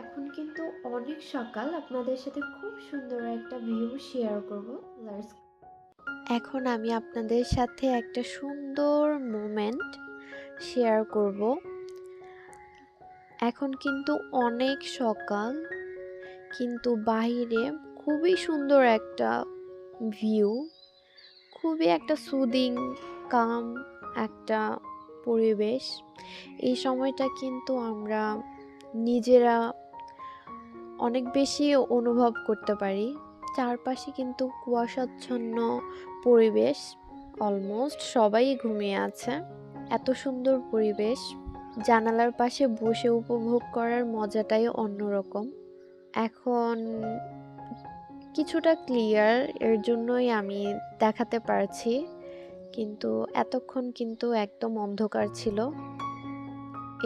এখন কিন্তু অনেক সকাল। আপনাদের সাথে খুব সুন্দর একটা ভিউ শেয়ার করব। এখন আমি আপনাদের সাথে একটা সুন্দর মোমেন্ট শেয়ার করব। এখন কিন্তু অনেক সকাল, কিন্তু বাইরে খুবই সুন্দর একটা ভিউ খুবই একটা সুদিং কাম একটা পরিবেশ। এই সময়টা কিন্তু আমরা নিজেরা অনেক বেশি অনুভব করতে পারি। চারপাশে কিন্তু কুয়াশাচ্ছন্ন পরিবেশ অলমোস্ট সবাই ঘুমিয়ে আছে। এত সুন্দর পরিবেশ, জানালার পাশে বসে উপভোগ করার মজাটাই অন্যরকম। এখন কিছুটা ক্লিয়ার এর জন্যই আমি দেখাতে পারছি, কিন্তু এতক্ষণ কিন্তু একদম অন্ধকার ছিল।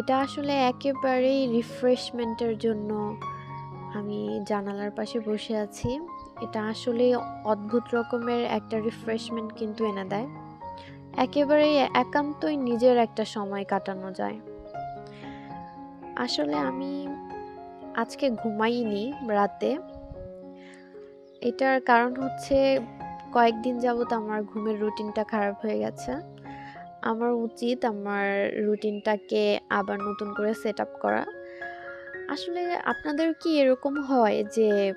এটা আসলে একেবারেই রিফ্রেশমেন্টের জন্য আমি জানালার পাশে বসে আছি। এটা আসলে অদ্ভুত রকমের একটা রিফ্রেশমেন্ট কিন্তু এনে দেয়। একেবারেই একান্তই নিজের একটা সময় কাটানো যায়। আসলে আমি আজকে ঘুমাইনি রাতে। এটার কারণ হচ্ছে কয়েকদিন যাবত আমার ঘুমের রুটিনটা খারাপ হয়ে গেছে। আমার উচিত আমার রুটিনটাকে আবার নতুন করে সেট আপ করা। আসলে আপনাদের কি এরকম হয় যে,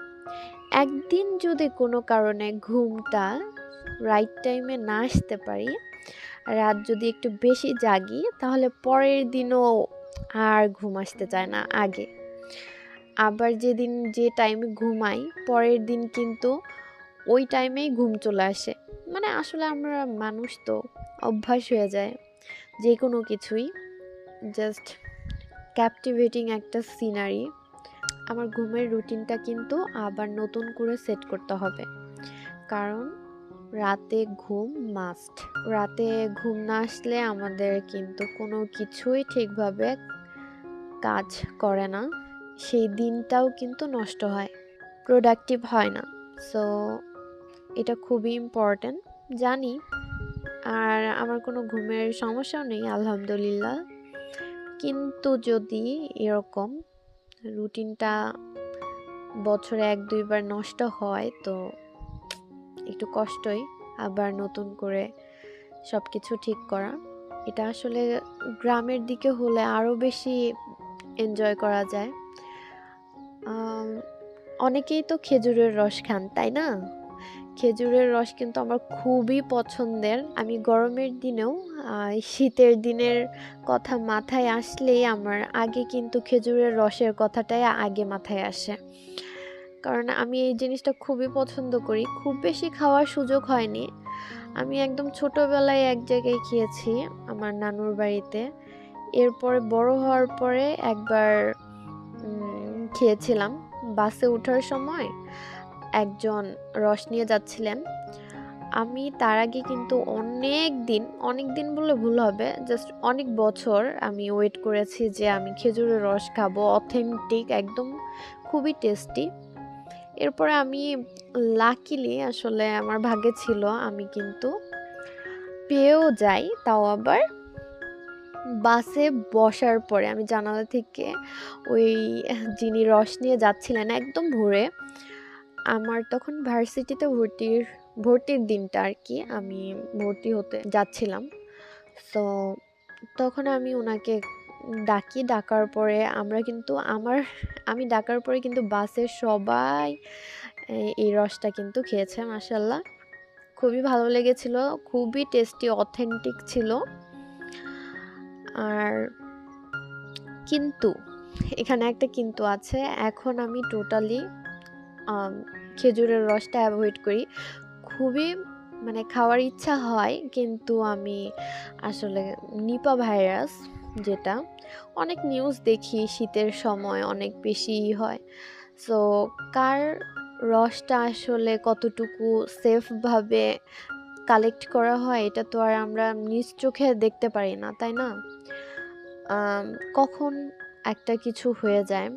একদিন যদি কোনো কারণে ঘুমটা রাইট টাইমে না আসতে পারি, রাত যদি একটু বেশি জাগি, তাহলে পরের দিনও আর ঘুম আসতে চায় না আগে। আবার যেদিন যে টাইমে ঘুমাই, পরের দিন কিন্তু ওই টাইমেই ঘুম চলে আসে। মানে আসলে আমরা মানুষ তো, অভ্যাস হয়ে যায় যে কোনো কিছুই। জাস্ট ক্যাপটিভেটিং একটা সিনারি আমার ঘুমের রুটিনটা কিন্তু আবার নতুন করে সেট করতে হবে। কারণ রাতে ঘুম মাস্ট রাতে ঘুম না আসলে আমাদের কিন্তু কোনো কিছুই ঠিকভাবে কাজ করে না। সেই দিনটাও কিন্তু নষ্ট হয় প্রোডাক্টিভ হয় না। সো এটা খুবই ইম্পর্ট্যান্ট জানি। আর আমার কোনো ঘুমের সমস্যাও নেই, আলহামদুলিল্লাহ। কিন্তু যদি এরকম রুটিনটা বছরে এক, দুইবার নষ্ট হয়, তো একটু কষ্টই। আবার নতুন করে সব কিছু ঠিক করা। এটা আসলে গ্রামের দিকে হলে আরও বেশি এনজয় করা যায়। অনেকেই তো খেজুরের রস খান, তাই না? খেজুরের রস কিন্তু আমার খুবই পছন্দের। আমি গরমের দিনেও শীতের দিনের কথা মাথায় আসলেই আমার আগে কিন্তু খেজুরের রসের কথাটাই আগে মাথায় আসে। কারণ আমি এই জিনিসটা খুবই পছন্দ করি। খুব বেশি খাওয়ার সুযোগ হয়নি। আমি একদম ছোটোবেলায় এক জায়গায় খেয়েছি, আমার নানুর বাড়িতে। এরপরে বড় হওয়ার পরে একবার খেয়েছিলাম। বাসে ওঠার সময় একজন রস নিয়ে যাচ্ছিলেন। আমি তার আগে কিন্তু অনেক দিন অনেক দিন বললে ভুল হবে জাস্ট অনেক বছর আমি ওয়েট করেছি যে আমি খেজুরের রস খাব অথেন্টিক একদম খুবই টেস্টি এরপরে আমি লাকিলি আসলে আমার ভাগ্যে ছিল, আমি কিন্তু পেয়েও যাই, তাও আবার বাসে বসার পরে, আমি জানালা থেকে ওই যিনি রস নিয়ে যাচ্ছিলেন, একদম ভোরে আমার তখন ভার্সিটিতে ভর্তির ভর্তির দিনটা আর কি আমি ভর্তি হতে যাচ্ছিলাম। তো তখন আমি ওনাকে ডাকি, ডাকার পরে আমরা কিন্তু আমার, আমি ডাকার পরে কিন্তু বাসের সবাই এই রসটা কিন্তু খেয়েছে মাসাল্লাহ খুবই ভালো লেগেছিল, খুবই টেস্টি, অথেন্টিক ছিল। আর কিন্তু, এখানে একটা কিন্তু আছে, এখন আমি টোটালি খেজুরের রসটা অ্যাভয়েড করি। খুবই মানে খাওয়ার ইচ্ছা হয়, কিন্তু আমি আসলে নিপা ভাইরাস যেটা, অনেক নিউজ দেখি শীতের সময় অনেক বেশি হয়। সো কার রসটা আসলে কতটুকু সেফভাবে কালেক্ট করা হয়, এটা তো আর আমরা নিজ চোখে দেখতে পারি না, তাই না? কখন একটা কিছু হয়ে যায়।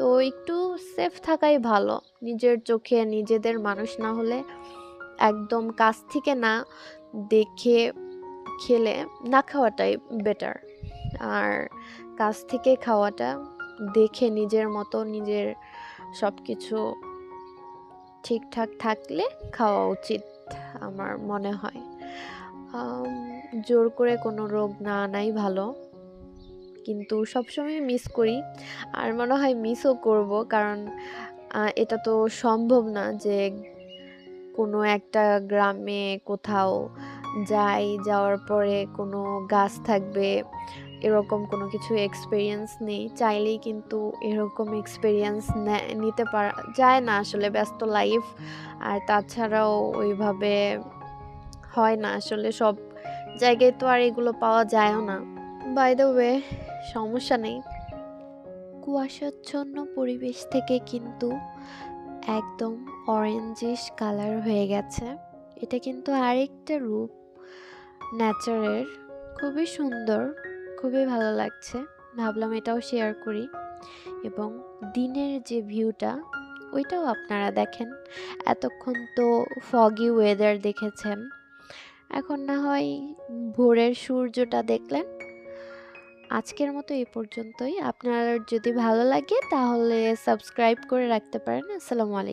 তো একটু সেফ থাকাই ভালো। নিজের চোখে নিজেদের মানুষ না হলে একদম কাছ থেকে না দেখে খেলে না খাওয়াটাই বেটার আর কাছ থেকে খাওয়াটা দেখে নিজের মতো নিজের সব কিছু ঠিকঠাক থাকলে খাওয়া উচিত আমার মনে হয়। জোর করে কোনো রোগ না আনাই ভালো। কিন্তু সবসময় মিস করি। আর মনে হয় মিসও করব কারণ এটা তো সম্ভব না যে কোনো একটা গ্রামে কোথাও যাই, যাওয়ার পরে কোনো গাছ থাকবে, এরকম কোনো কিছু এক্সপিরিয়েন্স নেই। চাইলেই কিন্তু এরকম এক্সপিরিয়েন্স নিতে পারা, যায় না আসলে ব্যস্ত লাইফ আর তাছাড়াও ওইভাবে হয় না আসলে সব জায়গায় তো আর এগুলো পাওয়া যায়ও না। বাই দ্য ওয়ে সমস্যা নেই। কুয়াশাচ্ছন্ন পরিবেশ থেকে কিন্তু একদম অরেঞ্জিশ কালার হয়ে গেছে। এটা কিন্তু আরেকটা রূপ নেচারের খুবই সুন্দর, খুবই ভালো লাগছে। ভাবলাম এটাও শেয়ার করি। এবং দিনের যে ভিউটা ওইটাও আপনারা দেখেন। এতক্ষণ তো ফগি ওয়েদার দেখেছেন। এখন না হয় ভোরের সূর্যটা দেখলেন আজকের মতো এই পর্যন্তই। আপনার যদি ভালো লাগে তাহলে সাবস্ক্রাইব করে রাখতে পারেন। আসসালামু আলাইকুম।